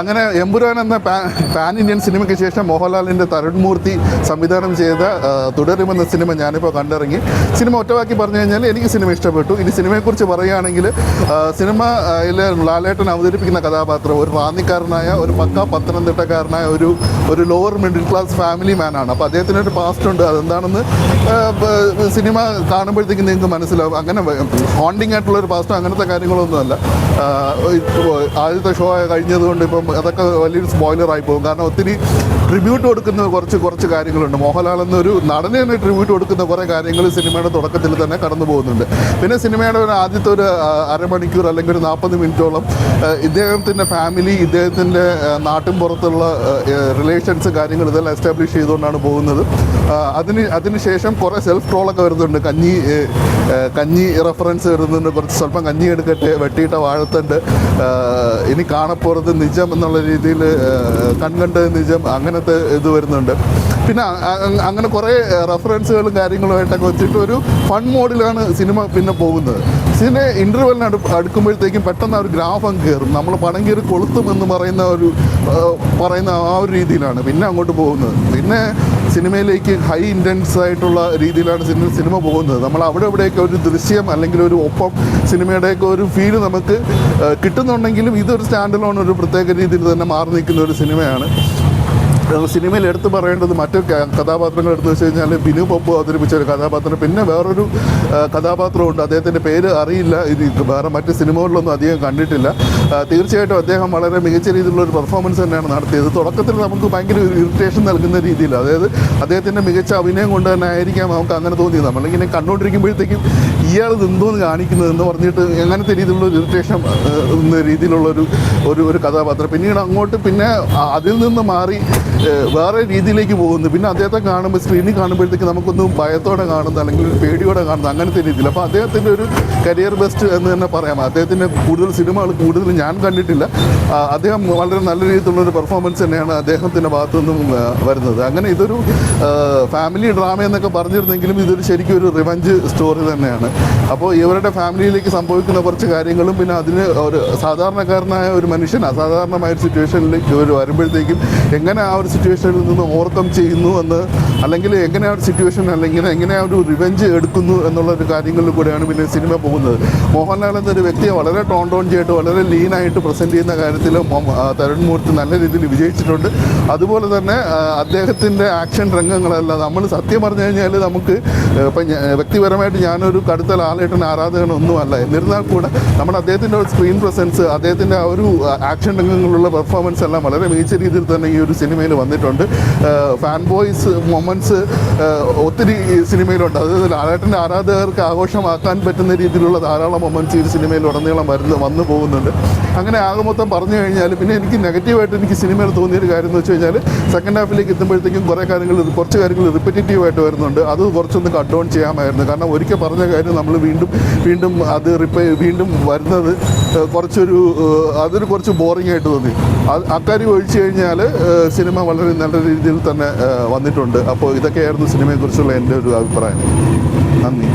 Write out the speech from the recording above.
അങ്ങനെ എമ്പുരാൻ എന്ന pan Indian സിനിമയ്ക്ക് ശേഷം മോഹൻലാലിന്റെ തരുൺമൂർത്തി സംവിധാനം ചെയ്ത തുടരുമെന്ന സിനിമ ഞാനിപ്പോൾ കണ്ടിറങ്ങി. സിനിമ ഒറ്റവാക്കി പറഞ്ഞു കഴിഞ്ഞാൽ എനിക്ക് സിനിമ ഇഷ്ടപ്പെട്ടു. ഇനി സിനിമയെക്കുറിച്ച് പറയുകയാണെങ്കിൽ സിനിമയിലെ ലാലേട്ടൻ അവതരിപ്പിക്കുന്ന കഥാപാത്രം ഒരു റാന്നിക്കാരനായ ഒരു പക്ക പത്തനംതിട്ടക്കാരനായ ഒരു ഒരു ലോവർ മിഡിൽ ക്ലാസ് ഫാമിലി മാനാണ് അപ്പോൾ അദ്ദേഹത്തിന് ഒരു പാസ്റ്റ് ഉണ്ട്. അതെന്താണെന്ന് സിനിമ കാണുമ്പോഴത്തേക്കും നിങ്ങൾക്ക് മനസ്സിലാവും. അങ്ങനെ ഹോണ്ടിങ് ആയിട്ടുള്ള ഒരു പാസ്റ്റോ അങ്ങനത്തെ കാര്യങ്ങളൊന്നുമല്ല. ആദ്യത്തെ ഷോ കഴിഞ്ഞതുകൊണ്ട് ഇപ്പം അതൊക്കെ വലിയൊരു സ്പോയിലറായി പോകും. കാരണം ഒത്തിരി ട്രിബ്യൂട്ട് കൊടുക്കുന്ന കുറച്ച് കുറച്ച് കാര്യങ്ങളുണ്ട്. മോഹൻലാൽ എന്നൊരു നടന് തന്നെ ട്രിബ്യൂട്ട് കൊടുക്കുന്ന കുറേ കാര്യങ്ങൾ സിനിമയുടെ തുടക്കത്തിൽ തന്നെ കടന്നു പോകുന്നുണ്ട്. പിന്നെ സിനിമയുടെ ഒരു ആദ്യത്തെ ഒരു അരമണിക്കൂർ അല്ലെങ്കിൽ ഒരു നാൽപ്പത് മിനിറ്റോളം ഇദ്ദേഹത്തിന്റെ ഫാമിലി ഇദ്ദേഹത്തിന്റെ നാട്ടിൻ പുറത്തുള്ള റിലേഷൻസ് കാര്യങ്ങൾ ഇതെല്ലാം എസ്റ്റാബ്ലിഷ് ചെയ്തുകൊണ്ടാണ് പോകുന്നത്. അതിന് അതിനുശേഷം കുറേ സെൽഫ് ട്രോളൊക്കെ വരുന്നുണ്ട്. കഞ്ഞി കഞ്ഞി റെഫറൻസ് വരുന്നുണ്ട്. കുറച്ച് സ്വല്പം കഞ്ഞി എടുക്കട്ടെ വെട്ടിയിട്ട വാഴത്തുണ്ട്. ഇനി കാണപ്പോറത് നിജം എന്നുള്ള രീതിയിൽ കൺകണ്ടത് നിജം അങ്ങനത്തെ ഇത് വരുന്നുണ്ട്. പിന്നെ അങ്ങനെ കുറേ റെഫറൻസുകളും കാര്യങ്ങളുമായിട്ടൊക്കെ വെച്ചിട്ട് ഒരു ഫൺ മോഡിലാണ് സിനിമ പിന്നെ പോകുന്നത്. സിനിമ ഇന്റർവെല്ലിന് അടു അടുക്കുമ്പോഴത്തേക്കും പെട്ടെന്ന് ആ ഒരു ഗ്രാഫ് അങ്ങ് കയറും നമ്മൾ പണം കയറി കൊളുത്തും എന്ന് പറയുന്ന ഒരു പറയുന്ന ആ ഒരു രീതിയിലാണ് പിന്നെ അങ്ങോട്ട് പോകുന്നത്. പിന്നെ സിനിമയിലേക്ക് ഹൈ ഇന്റൻസ് ആയിട്ടുള്ള രീതിയിലാണ് സിനിമ സിനിമ പോകുന്നത്. നമ്മൾ അവിടെ ഇവിടെയൊക്കെ ഒരു ദൃശ്യം അല്ലെങ്കിൽ ഒരു ഒപ്പം സിനിമയുടെയൊക്കെ ഒരു ഫീൽ നമുക്ക് കിട്ടുന്നുണ്ടെങ്കിലും ഇതൊരു സ്റ്റാൻഡ് ലോൺ ഒരു പ്രത്യേക രീതിയിൽ തന്നെ മാറി നിൽക്കുന്ന ഒരു സിനിമയാണ് സിനിമയിൽ എടുത്തു പറയേണ്ടത് മറ്റു കഥാപാത്രങ്ങൾ എടുത്തു വെച്ച് കഴിഞ്ഞാൽ ബിനു പപ്പു അവതരിപ്പിച്ച ഒരു കഥാപാത്രം. പിന്നെ വേറൊരു കഥാപാത്രം കഥാപാത്രമുണ്ട്. അദ്ദേഹത്തിന്റെ പേര് അറിയില്ല. ഇത് വേറെ മറ്റ് സിനിമകളിലൊന്നും അധികം കണ്ടിട്ടില്ല. തീർച്ചയായിട്ടും അദ്ദേഹം വളരെ മികച്ച രീതിയിലുള്ള ഒരു പെർഫോമൻസ് തന്നെയാണ് നടത്തിയത്. തുടക്കത്തിൽ നമുക്ക് ഭയങ്കര ഒരു ഇറിറ്റേഷൻ നൽകുന്ന രീതിയിൽ അതായത് അദ്ദേഹത്തിന്റെ മികച്ച അഭിനയം കൊണ്ട് തന്നെ ആയിരിക്കാം നമുക്ക് അങ്ങനെ തോന്നിയത്. നമ്മളിങ്ങനെ കണ്ടുകൊണ്ടിരിക്കുമ്പോഴത്തേക്കും ഇയാൾ നിന്തോന്ന് കാണിക്കുന്നത് എന്ന് പറഞ്ഞിട്ട് അങ്ങനത്തെ രീതിയിലുള്ള ഒരു ഇറിറ്റേഷൻ രീതിയിലുള്ള ഒരു ഒരു കഥാപാത്രം. പിന്നീട് അങ്ങോട്ട് പിന്നെ അതിൽ നിന്ന് മാറി വേറെ രീതിയിലേക്ക് പോകുന്നു. പിന്നെ അദ്ദേഹത്തെ കാണുമ്പോൾ സ്ക്രീനിൽ കാണുമ്പോഴത്തേക്ക് നമുക്കൊന്ന് ഭയത്തോടെ കാണുന്ന അല്ലെങ്കിൽ പേടിയോടെ കാണുന്ന അങ്ങനത്തെ രീതിയിൽ. അപ്പോൾ അദ്ദേഹത്തിന്റെ ഒരു കരിയർ ബെസ്റ്റ് എന്ന് തന്നെ പറയാം. അദ്ദേഹത്തിന്റെ കൂടുതൽ സിനിമകൾ കൂടുതൽ ഞാൻ കണ്ടിട്ടില്ല. അദ്ദേഹം വളരെ നല്ല രീതിയിലുള്ള ഒരു പെർഫോമൻസ് തന്നെയാണ് അദ്ദേഹത്തിന്റെ ഭാഗത്തു നിന്നും വരുന്നത്. അങ്ങനെ ഇതൊരു ഫാമിലി ഡ്രാമ എന്നൊക്കെ പറഞ്ഞിരുന്നെങ്കിലും ഇതൊരു ശരിക്കും ഒരു റിവഞ്ച് സ്റ്റോറി തന്നെയാണ്. അപ്പോൾ ഇവരുടെ ഫാമിലിയിലേക്ക് സംഭവിക്കുന്ന കുറച്ച് കാര്യങ്ങളും പിന്നെ അതിന് ഒരു സാധാരണക്കാരനായ ഒരു മനുഷ്യൻ അസാധാരണമായ ഒരു സിറ്റുവേഷനിലേക്ക് ഇവർ വരുമ്പോഴത്തേക്കും എങ്ങനെ ആ ഒരു സിറ്റുവേഷനിൽ നിന്ന് ഓവർകം ചെയ്യുന്നു എന്ന് അല്ലെങ്കിൽ എങ്ങനെ ആ ഒരു സിറ്റുവേഷൻ അല്ലെങ്കിൽ എങ്ങനെ ആ ഒരു റിവെഞ്ച് എടുക്കുന്നു എന്നുള്ള ഒരു കാര്യങ്ങളിൽ കൂടെയാണ് പിന്നെ സിനിമ പോകുന്നത്. മോഹൻലാൽ എന്നൊരു വ്യക്തിയെ വളരെ ടോൺ ടോൺ ചെയ്തിട്ട് വളരെ ലീനായിട്ട് പ്രസന്റ് ചെയ്യുന്ന കാര്യത്തിൽ തരുൺ മൂർത്തി നല്ല രീതിയിൽ വിജയിച്ചിട്ടുണ്ട്. അതുപോലെ തന്നെ അദ്ദേഹത്തിന്റെ ആക്ഷൻ രംഗങ്ങളെല്ലാം. നമ്മൾ സത്യം പറഞ്ഞു കഴിഞ്ഞാൽ നമുക്ക് ഇപ്പം വ്യക്തിപരമായിട്ട് ഞാനൊരു കടുത്ത ലാലേട്ടൻ ആരാധകനൊന്നുമല്ല എന്നിരുന്നാൽ കൂടെ നമ്മുടെ അദ്ദേഹത്തിന്റെ സ്ക്രീൻ പ്രസൻസ് അദ്ദേഹത്തിന്റെ ആ ഒരു ആക്ഷൻ രംഗങ്ങളിലുള്ള പെർഫോമൻസ് എല്ലാം വളരെ മികച്ച രീതിയിൽ തന്നെ ഈ ഒരു സിനിമയിൽ വന്നിട്ടുണ്ട്. ഫാൻ ബോയ്സ് മൊമെന്റ്സ് ഒത്തിരി സിനിമയിലുണ്ട്. അതായത് ലാലേട്ടന്റെ ആരാധകർക്ക് ആഘോഷമാക്കാൻ പറ്റുന്ന രീതിയിലുള്ള ധാരാളം മൊമെന്റ്സ് ഈ സിനിമയിൽ ഉടനീളം വരുന്ന വന്നു പോകുന്നുണ്ട്. അങ്ങനെ ആകെ മൊത്തം പറഞ്ഞു കഴിഞ്ഞാൽ പിന്നെ എനിക്ക് നെഗറ്റീവായിട്ട് എനിക്ക് സിനിമയിൽ തോന്നിയൊരു കാര്യം എന്ന് വെച്ച് കഴിഞ്ഞാൽ സെക്കൻഡ് ഹാഫിലേക്ക് എത്തുമ്പോഴത്തേക്കും കുറേ കാര്യങ്ങൾ കുറച്ച് കാര്യങ്ങൾ റിപ്പറ്റേറ്റീവ് ആയിട്ട് വരുന്നുണ്ട്. അത് കുറച്ചൊന്ന് കട്ട് ഡൗൺ ചെയ്യാമായിരുന്നു. കാരണം ഒരിക്കൽ പറഞ്ഞ കാര്യം നമ്മൾ വീണ്ടും വീണ്ടും അത് റിപ്പേ വീണ്ടും വരുന്നത് കുറച്ചൊരു അതൊരു കുറച്ച് ബോറിംഗ് ആയിട്ട് തോന്നി. അക്കാര്യം ഒഴിച്ചു കഴിഞ്ഞാൽ സിനിമ വളരെ നല്ല രീതിയിൽ തന്നെ വന്നിട്ടുണ്ട്. അപ്പോൾ ഇതൊക്കെയായിരുന്നു സിനിമയെക്കുറിച്ചുള്ള എന്റെ ഒരു അഭിപ്രായം. നന്ദി.